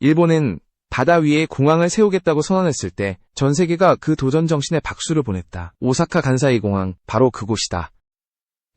일본은 바다 위에 공항을 세우겠다고 선언했을 때 전 세계가 그 도전 정신에 박수를 보냈다. 오사카 간사이 공항, 바로 그곳이다.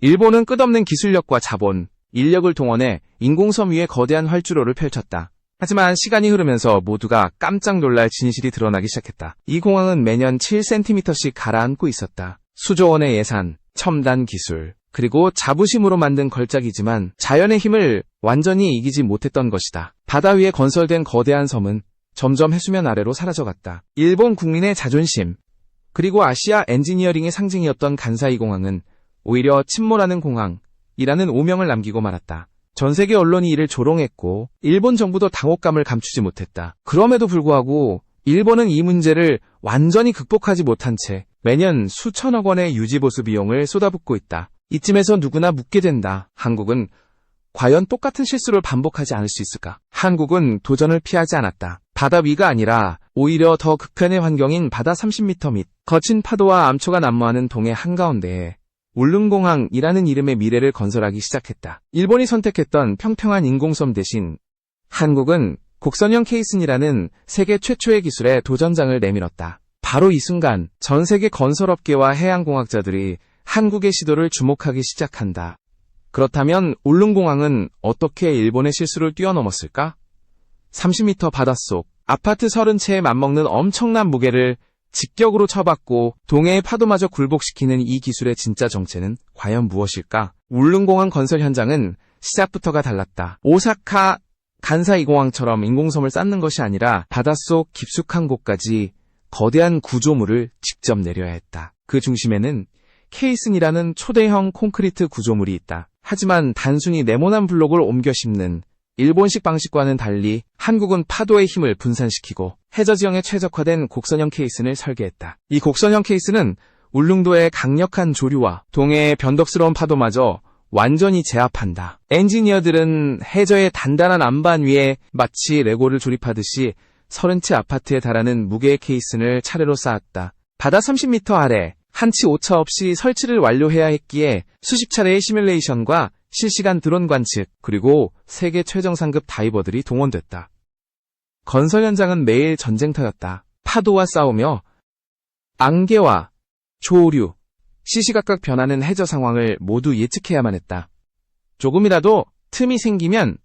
일본은 끝없는 기술력과 자본, 인력을 동원해 인공섬 위에 거대한 활주로를 펼쳤다. 하지만 시간이 흐르면서 모두가 깜짝 놀랄 진실이 드러나기 시작했다. 이 공항은 매년 7cm씩 가라앉고 있었다. 수조 원의 예산, 첨단 기술, 그리고 자부심으로 만든 걸작이지만 자연의 힘을 완전히 이기지 못했던 것이다. 바다 위에 건설된 거대한 섬은 점점 해수면 아래로 사라져갔다. 일본 국민의 자존심, 그리고 아시아 엔지니어링의 상징이었던 간사이 공항은 오히려 침몰하는 공항이라는 오명을 남기고 말았다. 전 세계 언론이 이를 조롱했고 일본 정부도 당혹감을 감추지 못했다. 그럼에도 불구하고 일본은 이 문제를 완전히 극복하지 못한 채 매년 수천억 원의 유지보수 비용을 쏟아붓고 있다. 이쯤에서 누구나 묻게 된다. 한국은 과연 똑같은 실수를 반복하지 않을 수 있을까? 한국은 도전을 피하지 않았다. 바다 위가 아니라 오히려 더 극한의 환경인 바다 30m 밑 거친 파도와 암초가 난무하는 동해 한가운데에 울릉공항이라는 이름의 미래를 건설하기 시작했다. 일본이 선택했던 평평한 인공섬 대신 한국은 곡선형 케이슨이라는 세계 최초의 기술에 도전장을 내밀었다. 바로 이 순간 전 세계 건설업계와 해양공학자들이 한국의 시도를 주목하기 시작한다. 그렇다면 울릉공항은 어떻게 일본의 실수를 뛰어넘었을까? 30m 바닷속 아파트 30채에 맞먹는 엄청난 무게를 직격으로 쳐받고 동해의 파도마저 굴복시키는 이 기술의 진짜 정체는 과연 무엇일까? 울릉공항 건설 현장은 시작부터가 달랐다. 오사카 간사이 공항처럼 인공섬을 쌓는 것이 아니라 바닷속 깊숙한 곳까지 거대한 구조물을 직접 내려야 했다. 그 중심에는 케이슨이라는 초대형 콘크리트 구조물이 있다. 하지만 단순히 네모난 블록을 옮겨 심는 일본식 방식과는 달리 한국은 파도의 힘을 분산시키고 해저 지형에 최적화된 곡선형 케이슨을 설계했다. 이 곡선형 케이스는 울릉도의 강력한 조류와 동해의 변덕스러운 파도마저 완전히 제압한다. 엔지니어들은 해저의 단단한 안반 위에 마치 레고를 조립하듯이 30채 아파트에 달하는 무게의 케이슨을 차례로 쌓았다. 바다 30m 아래 한치 오차 없이 설치를 완료해야 했기에 수십 차례의 시뮬레이션과 실시간 드론 관측, 그리고 세계 최정 상급 다이버들이 동원됐다. 건설 현장은 매일 전쟁터였다. 파도와 싸우며 안개와 조류, 시시각각 변하는 해저 상황을 모두 예측해야만 했다. 조금이라도 틈이 생기면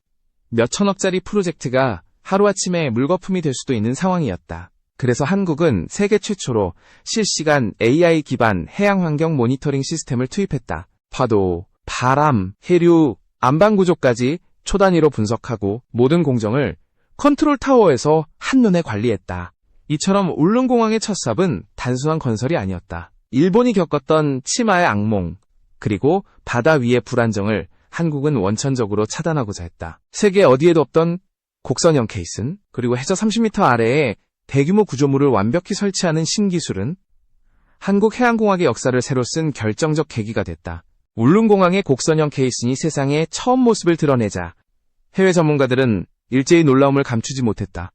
몇천억짜리 프로젝트가 하루아침에 물거품이 될 수도 있는 상황이었다. 그래서 한국은 세계 최초로 실시간 AI 기반 해양 환경 모니터링 시스템을 투입했다. 파도, 바람, 해류, 안방 구조까지 초단위로 분석하고 모든 공정을 컨트롤 타워에서 한눈에 관리했다. 이처럼 울릉공항의 첫 삽은 단순한 건설이 아니었다. 일본이 겪었던 치마의 악몽, 그리고 바다 위의 불안정을 한국은 원천적으로 차단하고자 했다. 세계 어디에도 없던 곡선형 케이슨, 그리고 해저 30m 아래에 대규모 구조물을 완벽히 설치하는 신기술은 한국 해양공학의 역사를 새로 쓴 결정적 계기가 됐다. 울릉공항의 곡선형 케이슨이 세상에 처음 모습을 드러내자 해외 전문가들은 일제히 놀라움을 감추지 못했다.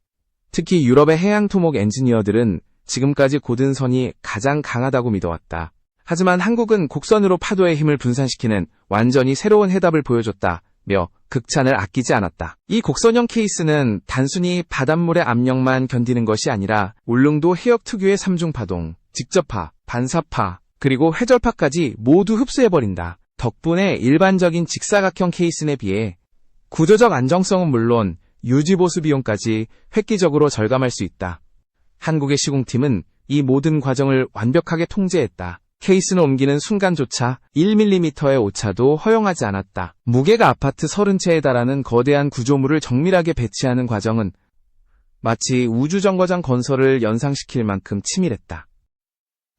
특히 유럽의 해양 토목 엔지니어들은 지금까지 고든 선이 가장 강하다고 믿어왔다. 하지만 한국은 곡선으로 파도의 힘을 분산시키는 완전히 새로운 해답을 보여줬다 며 극찬을 아끼지 않았다. 이 곡선형 케이스는 단순히 바닷물의 압력만 견디는 것이 아니라 울릉도 해역 특유의 삼중파동, 직접파, 반사파, 그리고 회절파까지 모두 흡수해버린다. 덕분에 일반적인 직사각형 케이슨에 비해 구조적 안정성은 물론 유지보수 비용까지 획기적으로 절감할 수 있다. 한국의 시공팀은 이 모든 과정을 완벽하게 통제했다. 케이스는 옮기는 순간조차 1mm의 오차도 허용하지 않았다. 무게가 아파트 30채에 달하는 거대한 구조물을 정밀하게 배치하는 과정은 마치 우주정거장 건설을 연상시킬 만큼 치밀했다.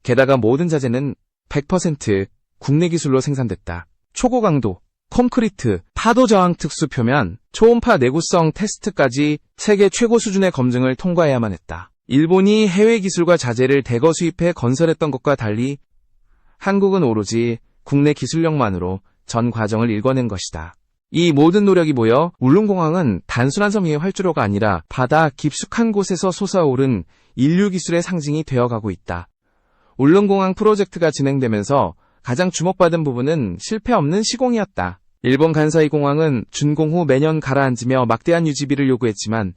게다가 모든 자재는 100% 국내 기술로 생산됐다. 초고강도, 콘크리트, 파도 저항 특수 표면, 초음파 내구성 테스트까지 세계 최고 수준의 검증을 통과해야만 했다. 일본이 해외 기술과 자재를 대거 수입해 건설했던 것과 달리 한국은 오로지 국내 기술력만으로 전 과정을 읽어낸 것이다. 이 모든 노력이 모여 울릉공항은 단순한 섬 위의 활주로가 아니라 바다 깊숙한 곳에서 솟아오른 인류 기술의 상징이 되어가고 있다. 울릉공항 프로젝트가 진행되면서 가장 주목받은 부분은 실패 없는 시공이었다. 일본 간사이 공항은 준공 후 매년 가라앉으며 막대한 유지비를 요구했지만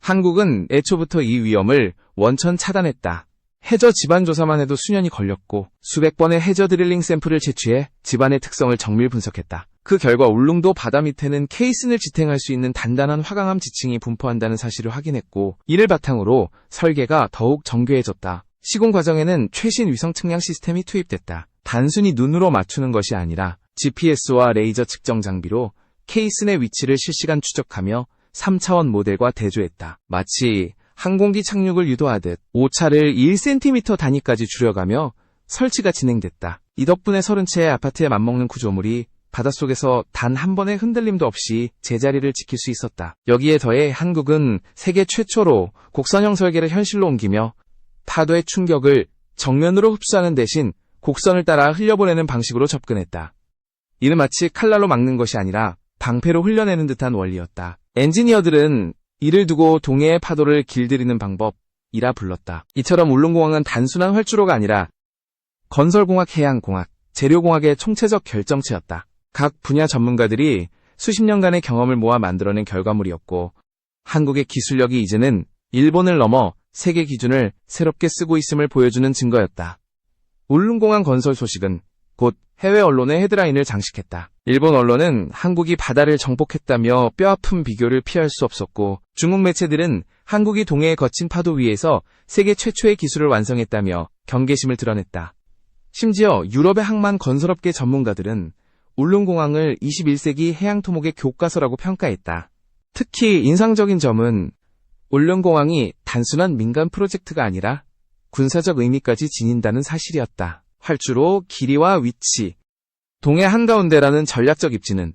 한국은 애초부터 이 위험을 원천 차단했다. 해저 집안 조사만 해도 수년이 걸렸고 수백 번의 해저 드릴링 샘플을 채취해 집안의 특성을 정밀 분석했다. 그 결과 울릉도 바다 밑에는 케이슨을 지탱할 수 있는 단단한 화강암 지층이 분포한다는 사실을 확인했고 이를 바탕으로 설계가 더욱 정교해졌다. 시공 과정에는 최신 위성 측량 시스템이 투입됐다. 단순히 눈으로 맞추는 것이 아니라 GPS와 레이저 측정 장비로 케이슨의 위치를 실시간 추적하며 3차원 모델과 대조했다. 마치 항공기 착륙을 유도하듯 오차를 1cm 단위까지 줄여가며 설치가 진행됐다. 이 덕분에 30채의 아파트에 맞먹는 구조물이 바닷속에서 단 한 번의 흔들림도 없이 제자리를 지킬 수 있었다. 여기에 더해 한국은 세계 최초로 곡선형 설계를 현실로 옮기며 파도의 충격을 정면으로 흡수하는 대신 곡선을 따라 흘려보내는 방식으로 접근했다. 이는 마치 칼날로 막는 것이 아니라 방패로 흘려내는 듯한 원리였다. 엔지니어들은 이를 두고 동해의 파도를 길들이는 방법이라 불렀다. 이처럼 울릉공항은 단순한 활주로가 아니라 건설공학, 해양공학, 재료공학의 총체적 결정체였다. 각 분야 전문가들이 수십 년간의 경험을 모아 만들어낸 결과물이었고 한국의 기술력이 이제는 일본을 넘어 세계 기준을 새롭게 쓰고 있음을 보여주는 증거였다. 울릉공항 건설 소식은 곧 해외 언론의 헤드라인을 장식했다. 일본 언론은 한국이 바다를 정복했다며 뼈아픈 비교를 피할 수 없었고 중국 매체들은 한국이 동해에 거친 파도 위에서 세계 최초의 기술을 완성했다며 경계심을 드러냈다. 심지어 유럽의 항만 건설업계 전문가들은 울릉공항을 21세기 해양토목의 교과서라고 평가했다. 특히 인상적인 점은 울릉공항이 단순한 민간 프로젝트가 아니라 군사적 의미까지 지닌다는 사실이었다. 활주로, 길이와 위치, 동해 한가운데라는 전략적 입지는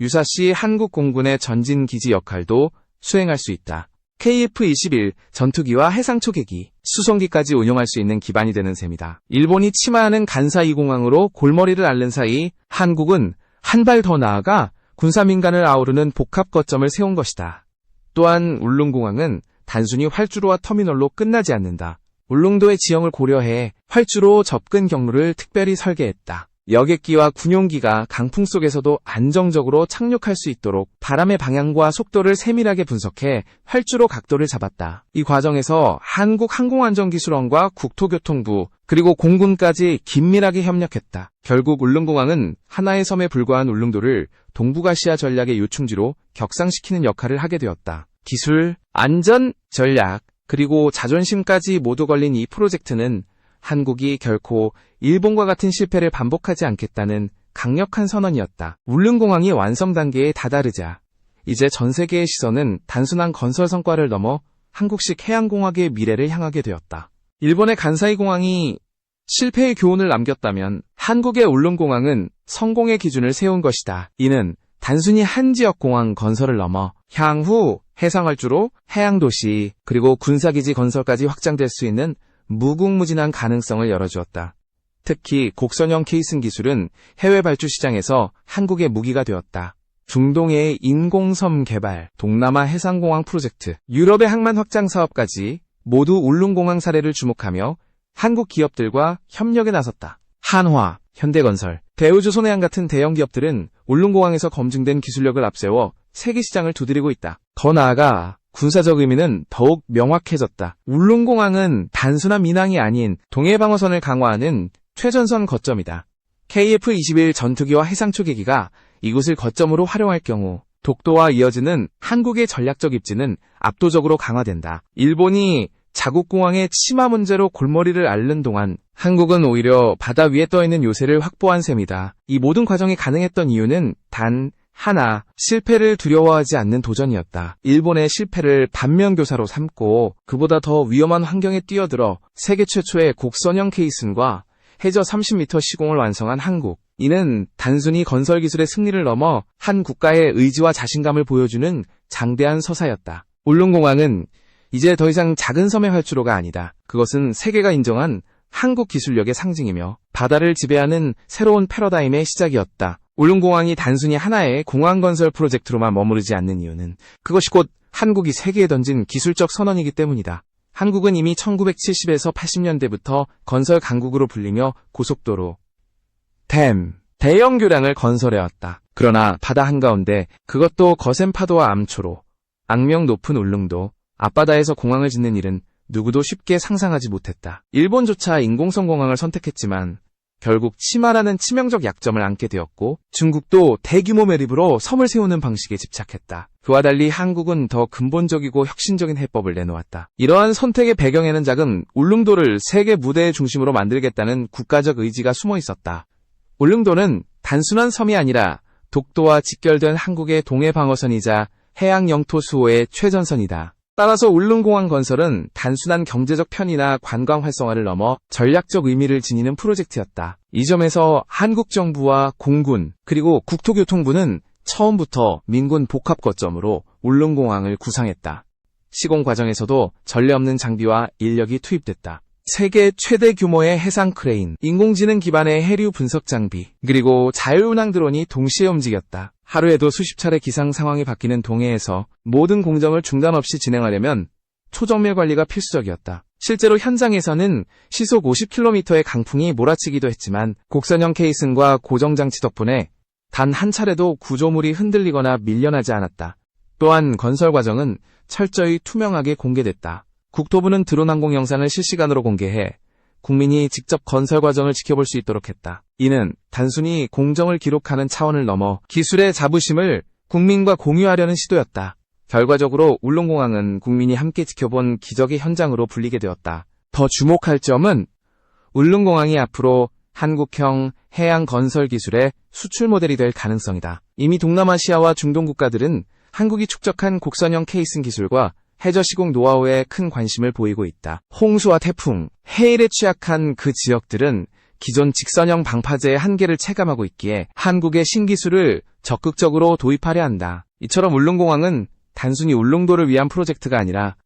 유사시 한국 공군의 전진 기지 역할도 수행할 수 있다. KF-21 전투기와 해상 초계기, 수송기까지 운용할 수 있는 기반이 되는 셈이다. 일본이 침하하는 간사이 공항으로 골머리를 앓는 사이 한국은 한 발 더 나아가 군사민간을 아우르는 복합 거점을 세운 것이다. 또한 울릉공항은 단순히 활주로와 터미널로 끝나지 않는다. 울릉도의 지형을 고려해 활주로 접근 경로를 특별히 설계했다. 여객기와 군용기가 강풍 속에서도 안정적으로 착륙할 수 있도록 바람의 방향과 속도를 세밀하게 분석해 활주로 각도를 잡았다. 이 과정에서 한국항공안전기술원과 국토교통부 그리고 공군까지 긴밀하게 협력했다. 결국 울릉공항은 하나의 섬에 불과한 울릉도를 동북아시아 전략의 요충지로 격상시키는 역할을 하게 되었다. 기술, 안전, 전략, 그리고 자존심까지 모두 걸린 이 프로젝트는 한국이 결코 일본과 같은 실패를 반복하지 않겠다는 강력한 선언이었다. 울릉공항이 완성 단계에 다다르자 이제 전 세계의 시선은 단순한 건설 성과를 넘어 한국식 해양공학의 미래를 향하게 되었다. 일본의 간사이 공항이 실패의 교훈을 남겼다면 한국의 울릉공항은 성공의 기준을 세운 것이다. 이는 단순히 한 지역 공항 건설을 넘어 향후 해상활주로, 해양도시, 그리고 군사기지 건설까지 확장될 수 있는 무궁무진한 가능성을 열어주었다. 특히 곡선형 케이슨 기술은 해외 발주 시장에서 한국의 무기가 되었다. 중동의 인공섬 개발, 동남아 해상공항 프로젝트, 유럽의 항만 확장 사업까지 모두 울릉공항 사례를 주목하며 한국 기업들과 협력에 나섰다. 한화, 현대건설, 대우조선해양 같은 대형 기업들은 울릉공항에서 검증된 기술력을 앞세워 세계 시장을 두드리고 있다. 더 나아가 군사적 의미는 더욱 명확해졌다. 울릉공항은 단순한 민항이 아닌 동해 방어선을 강화하는 최전선 거점이다. KF-21 전투기와 해상 초계기가 이곳을 거점으로 활용할 경우 독도와 이어지는 한국의 전략적 입지는 압도적으로 강화된다. 일본이 자국 공항의 치마 문제로 골머리를 앓는 동안 한국은 오히려 바다 위에 떠있는 요새를 확보한 셈이다. 이 모든 과정이 가능했던 이유는 단 하나, 실패를 두려워하지 않는 도전이었다. 일본의 실패를 반면교사로 삼고 그보다 더 위험한 환경에 뛰어들어 세계 최초의 곡선형 케이슨과 해저 30m 시공을 완성한 한국. 이는 단순히 건설 기술의 승리를 넘어 한 국가의 의지와 자신감을 보여주는 장대한 서사였다. 울릉공항은 이제 더 이상 작은 섬의 활주로가 아니다. 그것은 세계가 인정한 한국 기술력의 상징이며 바다를 지배하는 새로운 패러다임의 시작이었다. 울릉공항이 단순히 하나의 공항 건설 프로젝트로만 머무르지 않는 이유는 그것이 곧 한국이 세계에 던진 기술적 선언이기 때문이다. 한국은 이미 1970에서 80년대부터 건설 강국으로 불리며 고속도로, 댐, 대형 교량을 건설해왔다. 그러나 바다 한가운데 그것도 거센 파도와 암초로, 악명 높은 울릉도, 앞바다에서 공항을 짓는 일은 누구도 쉽게 상상하지 못했다. 일본조차 인공성 공항을 선택했지만 결국 치마라는 치명적 약점을 안게 되었고 중국도 대규모 매립으로 섬을 세우는 방식에 집착했다. 그와 달리 한국은 더 근본적이고 혁신적인 해법을 내놓았다. 이러한 선택의 배경에는 작은 울릉도를 세계 무대의 중심으로 만들겠다는 국가적 의지가 숨어 있었다. 울릉도는 단순한 섬이 아니라 독도와 직결된 한국의 동해 방어선이자 해양 영토 수호의 최전선이다. 따라서 울릉공항 건설은 단순한 경제적 편의나 관광 활성화를 넘어 전략적 의미를 지니는 프로젝트였다. 이 점에서 한국 정부와 공군 그리고 국토교통부는 처음부터 민군 복합 거점으로 울릉공항을 구상했다. 시공 과정에서도 전례 없는 장비와 인력이 투입됐다. 세계 최대 규모의 해상 크레인, 인공지능 기반의 해류 분석 장비, 그리고 자율운항 드론이 동시에 움직였다. 하루에도 수십 차례 기상 상황이 바뀌는 동해에서 모든 공정을 중단 없이 진행하려면 초정밀 관리가 필수적이었다. 실제로 현장에서는 시속 50km의 강풍이 몰아치기도 했지만 곡선형 케이슨과 고정장치 덕분에 단 한 차례도 구조물이 흔들리거나 밀려나지 않았다. 또한 건설 과정은 철저히 투명하게 공개됐다. 국토부는 드론 항공 영상을 실시간으로 공개해 국민이 직접 건설 과정을 지켜볼 수 있도록 했다. 이는 단순히 공정을 기록하는 차원을 넘어 기술의 자부심을 국민과 공유하려는 시도였다. 결과적으로 울릉공항은 국민이 함께 지켜본 기적의 현장으로 불리게 되었다. 더 주목할 점은 울릉공항이 앞으로 한국형 해양 건설 기술의 수출 모델이 될 가능성이다. 이미 동남아시아와 중동 국가들은 한국이 축적한 곡선형 케이슨 기술과 해저 시공 노하우에 큰 관심을 보이고 있다. 홍수와 태풍, 해일에 취약한 그 지역들은 기존 직선형 방파제의 한계를 체감하고 있기에 한국의 신기술을 적극적으로 도입하려 한다. 이처럼 울릉공항은 단순히 울릉도를 위한 프로젝트가 아니라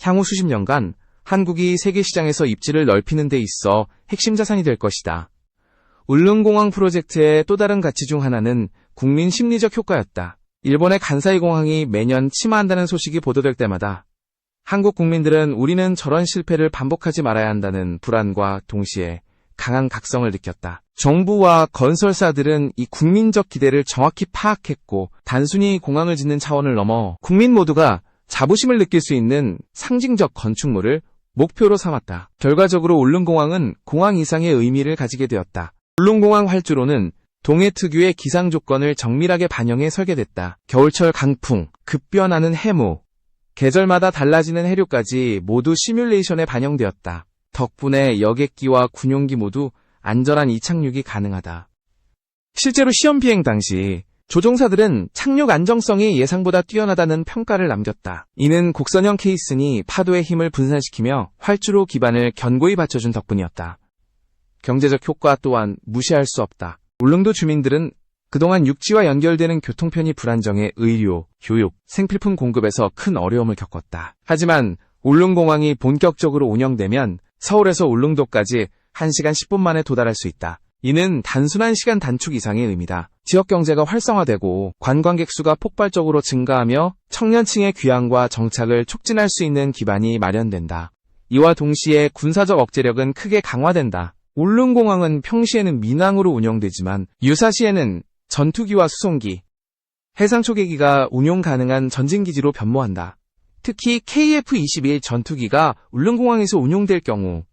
향후 수십 년간 한국이 세계 시장에서 입지를 넓히는 데 있어 핵심 자산이 될 것이다. 울릉공항 프로젝트의 또 다른 가치 중 하나는 국민 심리적 효과였다. 일본의 간사이 공항이 매년 침하한다는 소식이 보도될 때마다 한국 국민들은 우리는 저런 실패를 반복하지 말아야 한다는 불안과 동시에 강한 각성을 느꼈다. 정부와 건설사들은 이 국민적 기대를 정확히 파악했고 단순히 공항을 짓는 차원을 넘어 국민 모두가 자부심을 느낄 수 있는 상징적 건축물을 목표로 삼았다. 결과적으로 울릉공항은 공항 이상의 의미를 가지게 되었다. 울릉공항 활주로는 동해 특유의 기상 조건을 정밀하게 반영해 설계됐다. 겨울철 강풍, 급변하는 해무, 계절마다 달라지는 해류까지 모두 시뮬레이션에 반영되었다. 덕분에 여객기와 군용기 모두 안전한 이착륙이 가능하다. 실제로 시험 비행 당시 조종사들은 착륙 안정성이 예상보다 뛰어나다는 평가를 남겼다. 이는 곡선형 케이슨이 파도의 힘을 분산시키며 활주로 기반을 견고히 받쳐준 덕분이었다. 경제적 효과 또한 무시할 수 없다. 울릉도 주민들은 그동안 육지와 연결되는 교통편이 불안정해 의료, 교육, 생필품 공급에서 큰 어려움을 겪었다. 하지만 울릉공항이 본격적으로 운영되면 서울에서 울릉도까지 1시간 10분 만에 도달할 수 있다. 이는 단순한 시간 단축 이상의 의미다. 지역 경제가 활성화되고 관광객 수가 폭발적으로 증가하며 청년층의 귀향과 정착을 촉진할 수 있는 기반이 마련된다. 이와 동시에 군사적 억제력은 크게 강화된다. 울릉공항은 평시에는 민항으로 운영되지만 유사시에는 전투기와 수송기, 해상 초계기가 운용 가능한 전진기지로 변모한다. 특히 KF-21 전투기가 울릉공항에서 운용될 경우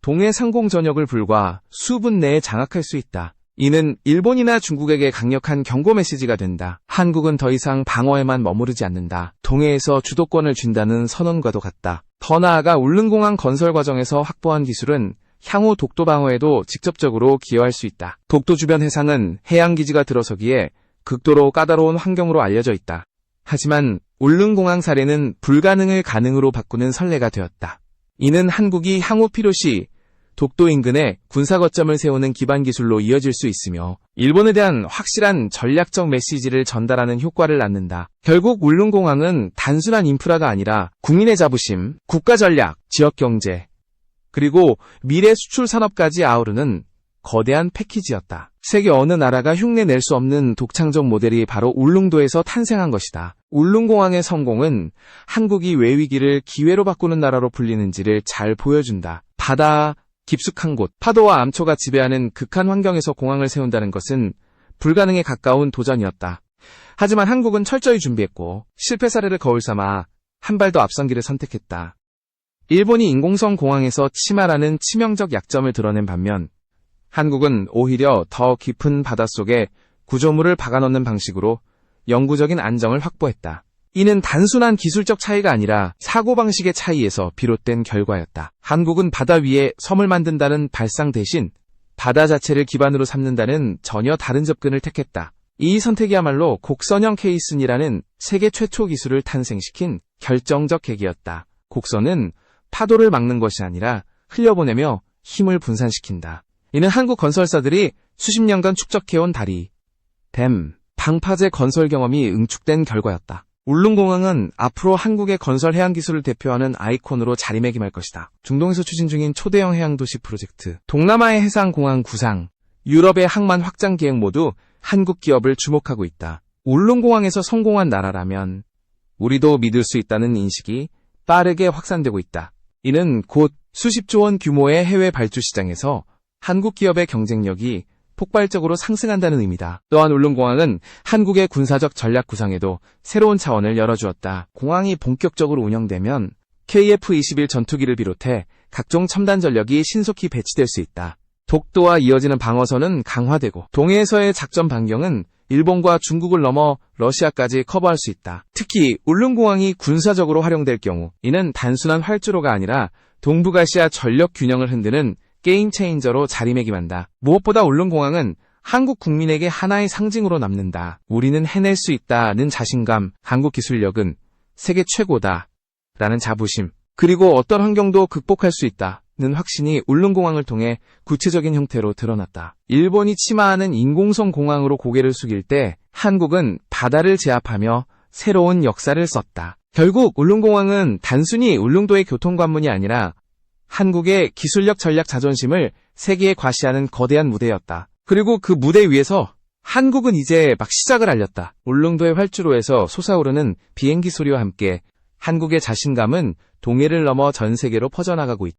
동해 상공 전역을 불과 수분 내에 장악할 수 있다. 이는 일본이나 중국에게 강력한 경고 메시지가 된다. 한국은 더 이상 방어에만 머무르지 않는다. 동해에서 주도권을 쥔다는 선언과도 같다. 더 나아가 울릉공항 건설 과정에서 확보한 기술은 향후 독도 방어에도 직접적으로 기여할 수 있다. 독도 주변 해상은 해양기지가 들어서기에 극도로 까다로운 환경으로 알려져 있다. 하지만 울릉공항 사례는 불가능을 가능으로 바꾸는 선례가 되었다. 이는 한국이 향후 필요시 독도 인근에 군사 거점을 세우는 기반 기술로 이어질 수 있으며 일본에 대한 확실한 전략적 메시지를 전달하는 효과를 낳는다. 결국 울릉공항은 단순한 인프라가 아니라 국민의 자부심, 국가 전략, 지역 경제, 그리고 미래 수출 산업까지 아우르는 거대한 패키지였다. 세계 어느 나라가 흉내 낼 수 없는 독창적 모델이 바로 울릉도에서 탄생한 것이다. 울릉공항의 성공은 한국이 왜 위기를 기회로 바꾸는 나라로 불리는지를 잘 보여준다. 바다, 깊숙한 곳, 파도와 암초가 지배하는 극한 환경에서 공항을 세운다는 것은 불가능에 가까운 도전이었다. 하지만 한국은 철저히 준비했고 실패 사례를 거울 삼아 한 발 더 앞선 길을 선택했다. 일본이 인공성 공항에서 침하라는 치명적 약점을 드러낸 반면 한국은 오히려 더 깊은 바닷속에 구조물을 박아넣는 방식으로 영구적인 안정을 확보했다. 이는 단순한 기술적 차이가 아니라 사고방식의 차이에서 비롯된 결과였다. 한국은 바다 위에 섬을 만든다는 발상 대신 바다 자체를 기반으로 삼는다는 전혀 다른 접근을 택했다. 이 선택이야말로 곡선형 케이슨이라는 세계 최초 기술을 탄생시킨 결정적 계기였다. 곡선은 파도를 막는 것이 아니라 흘려보내며 힘을 분산시킨다. 이는 한국 건설사들이 수십 년간 축적해온 다리, 댐, 방파제 건설 경험이 응축된 결과였다. 울릉공항은 앞으로 한국의 건설 해양 기술을 대표하는 아이콘으로 자리매김할 것이다. 중동에서 추진 중인 초대형 해양 도시 프로젝트, 동남아의 해상공항 구상, 유럽의 항만 확장 계획 모두 한국 기업을 주목하고 있다. 울릉공항에서 성공한 나라라면 우리도 믿을 수 있다는 인식이 빠르게 확산되고 있다. 이는 곧 수십조 원 규모의 해외 발주 시장에서 한국 기업의 경쟁력이 폭발적으로 상승한다는 의미다. 또한 울릉공항은 한국의 군사적 전략 구상에도 새로운 차원을 열어주었다. 공항이 본격적으로 운영되면 KF-21 전투기를 비롯해 각종 첨단 전력이 신속히 배치될 수 있다. 독도와 이어지는 방어선은 강화되고 동해에서의 작전 반경은 일본과 중국을 넘어 러시아까지 커버할 수 있다. 특히 울릉공항이 군사적으로 활용될 경우 이는 단순한 활주로가 아니라 동북아시아 전력 균형을 흔드는 게임 체인저로 자리매김한다. 무엇보다 울릉공항은 한국 국민에게 하나의 상징으로 남는다. 우리는 해낼 수 있다는 자신감, 한국 기술력은 세계 최고다. 라는 자부심, 그리고 어떤 환경도 극복할 수 있다 는 확신이 울릉공항을 통해 구체적인 형태로 드러났다. 일본이 침하하는 인공성 공항으로 고개를 숙일 때 한국은 바다를 제압하며 새로운 역사를 썼다. 결국 울릉공항은 단순히 울릉도의 교통관문이 아니라 한국의 기술력 전략 자존심을 세계에 과시하는 거대한 무대였다. 그리고 그 무대 위에서 한국은 이제 막 시작을 알렸다. 울릉도의 활주로에서 솟아오르는 비행기 소리와 함께 한국의 자신감은 동해를 넘어 전 세계로 퍼져나가고 있다.